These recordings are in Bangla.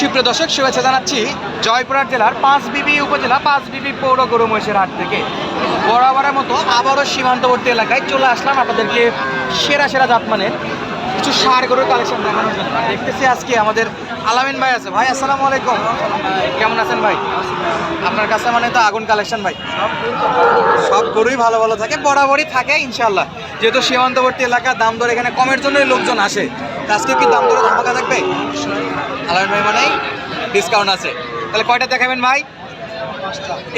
সুপ্রিয় দর্শক, শুভেচ্ছা জানাচ্ছি জয়পুরহাট জেলার পাঁচ বিবি উপজেলা, পাঁচ বিবি পৌর গরু মহিষের হাট থেকে। বরাবরের মতো আবারও সীমান্তবর্তী এলাকায় চলে আসলাম আপনাদেরকে সেরা সেরা জাতমানের কিছু সার গরুর কালেকশন দেখানোর জন্য। দেখতেছি আজকে আমাদের আলামিন ভাই আছে। ভাই, আসসালামু আলাইকুম। কেমন আছেন ভাই? আপনার কাছে মানে তো আগুন কালেকশন ভাই। সব গরুই ভালো ভালো থাকে, বরাবরই থাকে ইনশাল্লাহ যেহেতু সীমান্তবর্তী এলাকা দাম দর এখানে কমের জন্যই লোকজন আসে। আজকে কি দাম দরে ধামাকা থাকবে? আলার ভাই মানে ডিসকাউন্ট আছে। তাহলে কয়টা দেখাবেন ভাই?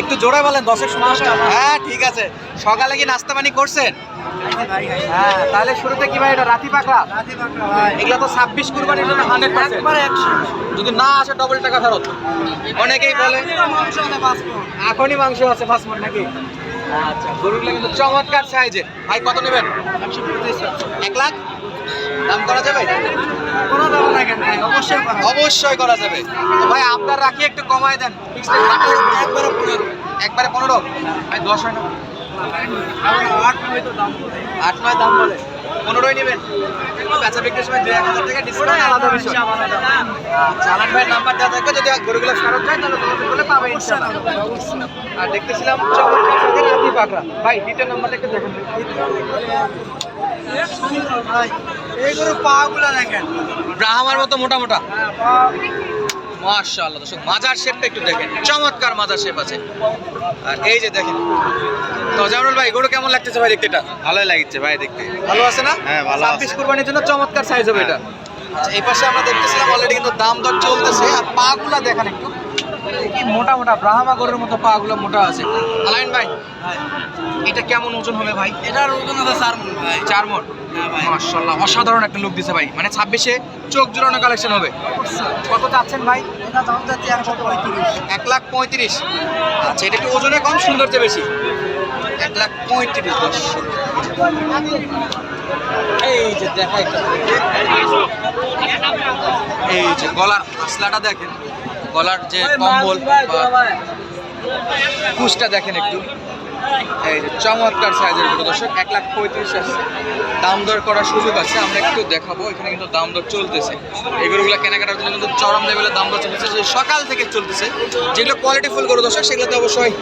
একটু জোরে বলেন দশের পাঁচটা হ্যাঁ ঠিক আছে। সকালে কি নাস্তা পানি করছেন? হ্যাঁ তাহলে শুরুতে কি ভাই এটা রাতি পাকড়া? এগুলো তো ছাব্বিশ কুরবানির জন্য হান্ড্রেড পার্সেন্ট যদি না আসে ডবল টাকা ফেরত। অনেকেই বলে এখনই মাংস আছে পাঁচ মন নাকি? আচ্ছা গরুগুলো কিন্তু চমৎকার সাইজে। ভাই কত নেবেন? এক লাখ? দাম করা যাবে? অবশ্যই করা যাবে। তো ভাই আপনার রাখি একটু কমায় দেন। Fixed rate একবারে পনেরো। ভাই দশ হয় না। আট নয় দাম বলে। পনেরোই নেবেন। বেচা বিক্রির সময় দুই এক হাজার টাকা ডিসকাউন্ট আলাদা বিষয়। চালান ভাইয়ের নাম্বার দেওয়া থাকবে। যদি গরুগুলো ফেরত যায় তাহলে যোগাযোগ করলে পাবে আর দেখতেছিলাম চমৎকার সাথে রাতি পাকড়া। ভাই দ্বিতীয় নাম্বারটা একটু দেখুন। এইগুলো পা দেখেন। ব্রাহ্মার মতো মোটা মোটা। মাশাআল্লাহ দর্শক মাজার শেপটা একটু দেখেন। চমৎকার মাজার শেপ আছে। আর এই যে দেখেন তো জামরুল ভাই গরু কেমন লাগতেছে ভাই দেখতে এটা? ভালোই লাগছে ভাই দেখতে। ভালো আছে না? হ্যাঁ, ভালো আছে। ছাব্বিশ কুরবানির জন্য চমৎকার সাইজ হবে এটা। আচ্ছা এই পাশে আমরা দেখতেছিলাম অলরেডি কিন্তু দাম দর চলতেছে। আর পা গুলা দেখেন একটু। কি মোটা মোটা? ব্রাহ্মা গরুর মতো পা গুলো মোটা আছে। আলাইন ভাই। এটা কেমন ওজন হবে ভাই? এটার ওজন আছে চার মন ভাই। চার মন? হ্যাঁ অসাধারণ একটা লুক দিছে ভাই। মানে ছাব্বিশে চোখ জোড়ানো কালেকশন হবে। কত চাচ্ছেন ভাই? এক লাখ পঁয়ত্রিশ। আচ্ছা এটা একটু ওজনে কম সৌন্দর্য বেশি? এক লাখ পঁয়ত্রিশ দশ এই যে দেখা একটা এই যে গলার আসলাটা দেখেন। গলার যে কম্বল বা কুচটা দেখেন একটু। এই যে চমৎকার সাইজের গরু। দর্শক, এক লাখ পঁয়ত্রিশ আছে দাম দর করার সুযোগ আছে, আমরা একটু দেখাবো। এখানে কিন্তু দাম দর চলতেছে। এই গরুগুলো কেনাকাটার জন্য কিন্তু চরম লেভেলে দাম দর চলতেছে, যে সকাল থেকে চলতেছে। যেগুলো কোয়ালিটি ফুল গরু, দর্শক, সেগুলোতে অবশ্যই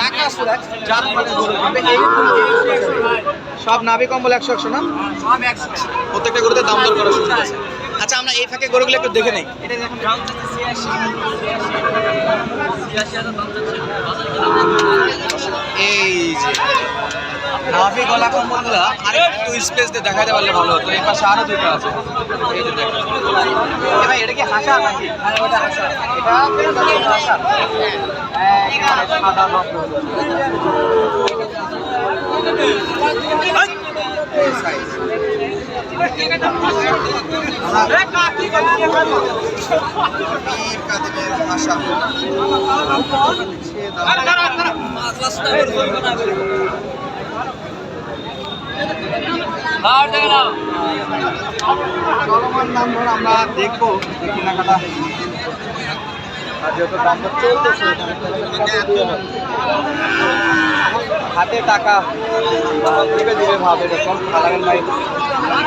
টাকা সব নাভি কম্বল একশো একশো না? প্রত্যেকটা গরুতে দাম দর করার সুযোগ আছে। আচ্ছা আমরা এই ফাঁকে গরুগুলো একটু দেখে নেই। এটা এই যে, নাভি গলা কম্বলগুলো আর একটু স্পেস দিয়ে দেখাতে পারলে ভালো হতো। এই পাশে আরও দুটো আছে। এটা কি হাসা নাকি? হ্যাঁ ওটা হাসা। চলমান দাম আমরা দেখব কেনাকাটা যেহেতু চলতেছে? হাতে টাকা দিবে দিবে ভাব এরকম আলাগান ভাই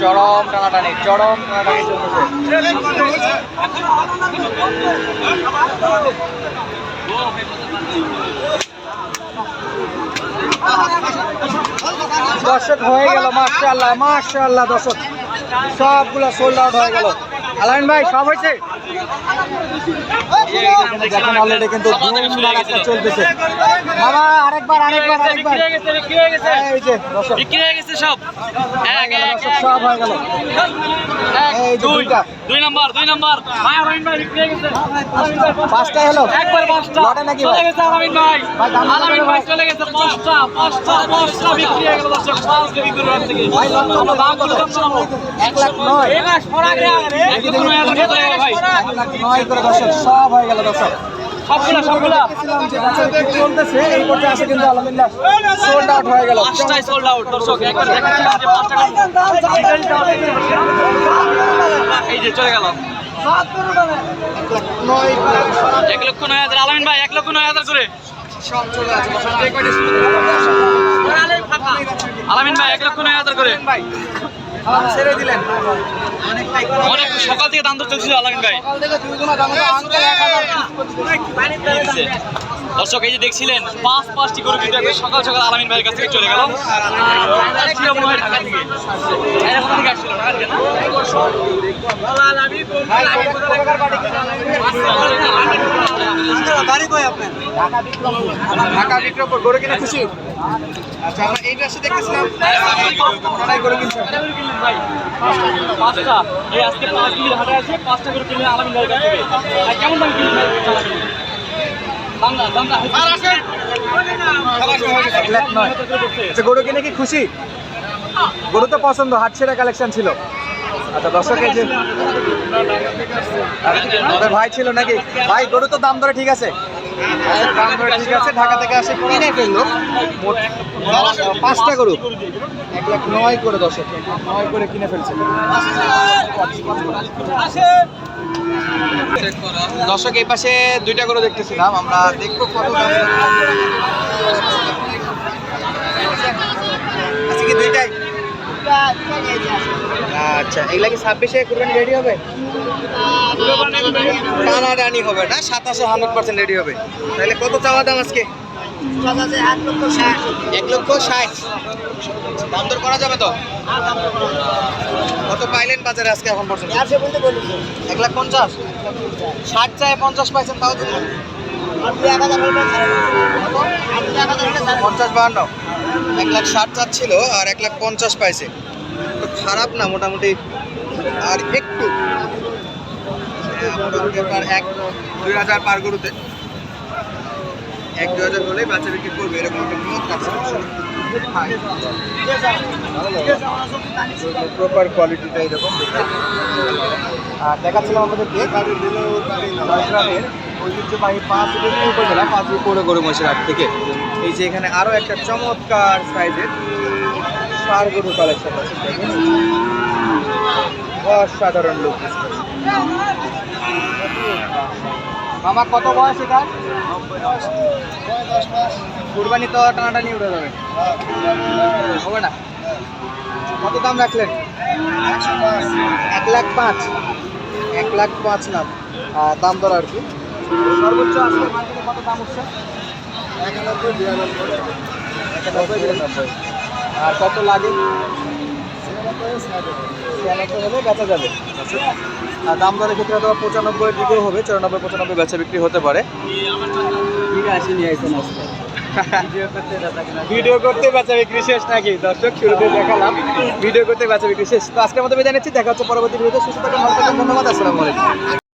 চরম টানাটানি চরম টানাটানি দর্শক হয়ে গেল মার্শাল্লাহ মার্শাল্লাহ দর্শক। সবগুলো সোল্ড আউট হয়ে গেল। আলাইন ভাই সব হয়েছে। দেখেন অলরেডি কিন্তু চলতেছে। মামা আরেকবার আরেকবার আরেকবার। এই যে দর্শক। বিক্রি হয়ে গেছে সব। এক এক সব হয়ে গেল। এই দুইটা। দুই নাম্বার দুই নাম্বার। ভাই আলামিন ভাই বিক্রি হয়ে গেছে। পাঁচটাই হলো। একবার পাঁচটা। লটে নাকি চলে গেছে আলামিন ভাই। আলামিন ভাই? চলে গেছে পাঁচটা পাঁচটা পাঁচটা বিক্রি হয়ে গেল দর্শক। পাঁচ বিক্রি করে রাখতে ভাই লট দাম কত? দাম এক লাখ নয়। এক লাখ নয় করে দর্শক সব হয়ে গেল দর্শক। সবগুলা সবগুলা। দেখতেছিলাম যে বেচাবিক্রি চলতেছে এই পর্যায়ে আসে কিন্তু আলহামদুলিল্লাহ সোল্ড আউট হয়ে গেল। পাঁচটাই সোল্ড আউট দর্শক একবার দেখাচ্ছিলাম যে পাঁচটা এই যে চলে গেল। এক লক্ষ নয় হাজার। আলামিন ভাই এক লক্ষ নয় হাজার করে। আলামিন ভাই এক লক্ষ নয় হাজার করে। ভাই। ছেড়ে দিলেন। অনেক সকাল থেকে দাম চলছিল আলামিন ভাই। দর্শক এই যে দেখছিলেন পাঁচ পাঁচটি গরু কিন্তু সকাল সকাল আলামিন ভাইয়ের কাছ থেকে চলে গেল। ঢাকা বিক্রমপুর গরু কিনে খুশি? আচ্ছা আমরা এই পাশে দেখতেছিলাম ওনারাই গরু কিনছে ভাই, পাঁচটা এই আজকে পাঁচ মিনিট হাটে আছে পাঁচটা করে কিনলে আলামিন ভাইয়ের কাছ কেমন দাম কিনলেন ভাই? দাম না দাম না এক লাখ নয় আচ্ছা গরু কিনে কি খুশি? গরু তো পছন্দ হাট সেরা কালেকশন ছিল। আচ্ছা দর্শকের যে ভাই ছিল নাকি? ভাই গরু তো দাম দরে ঠিক আছে। ঢাকা থেকে আসে পাঁচটা গরু। এক লাখ নয় করে নয় করে কিনে দর্শক, এই পাশে দুইটা গরু দেখতেছিলাম। আমরা দেখব কত দুইটাই। আচ্ছা এগুলা কি ছাব্বিশে কুরবানি রেডি হবে? টানাটানি হবে না? সাতাশে হান্ড্রেড পার্সেন্ট রেডি হবে। তাহলে কত চাওয়া দাম আজকে? এক লক্ষ ষাট। দাম দর করা যাবে তো? কত পাইলেন বাজারে আজকে এখন পর্যন্ত? এক লাখ পঞ্চাশ। ষাট চায় পঞ্চাশ পাইছেন, তাও দিলেন পঞ্চাশ বাহান্ন। এক লাখ ষাট চাচ্ছিল আর এক লাখ পঞ্চাশ পাইছে। খারাপ না মোটামুটি আর একটু। হ্যাঁ, মোটামুটি আপনার এক দুই হাজার পার গরুতে। এক দুই হাজার হলেই বাচ্চা বিক্রি করবে এরকম একটা প্রপার কোয়ালিটিটা এরকম। আর দেখাচ্ছিলাম আমাদেরকে জয়গ্রামের ঐতিহ্যবাহী পাঁচ উপজেলা পাঁচ পৌর গরু হাট থেকে। এই যে এখানে আরও একটা চমৎকার সাইজের সার গরু কালেকশন আছে। অসাধারণ লোক মামা কত বয়স এটা? কুরবানি তো টানাটানি উঠে যাবে। হবে না? কত দাম রাখলেন? এক লাখ পাঁচ। এক লাখ পাঁচ নাম দাম দর আর কি। সর্বোচ্চ আজকে মার্কেটে কত দাম উঠছে? একানব্বই বিরানব্বই। একানব্বই বিরানব্বই। আর কত লাগে? ছিয়ানব্বই হলে বেচা যাবে। আর দাম দরের ক্ষেত্রে হয়তো পঁচানব্বই দিকেও হবে চুরানব্বই পঁচানব্বই বেচা বিক্রি হতে পারে। ভিডিও করতে বেচা বিক্রি শেষ নাকি? দর্শক শুরুতে দেখালাম। ভিডিও করতে বেচা বিক্রি শেষ। তো আজকের মতো বিদায় নিচ্ছি দেখা হচ্ছে পরবর্তী ভিডিওতে। সুস্থ থাকুন থাকুন ধন্যবাদ আসসালামু আলাইকুম।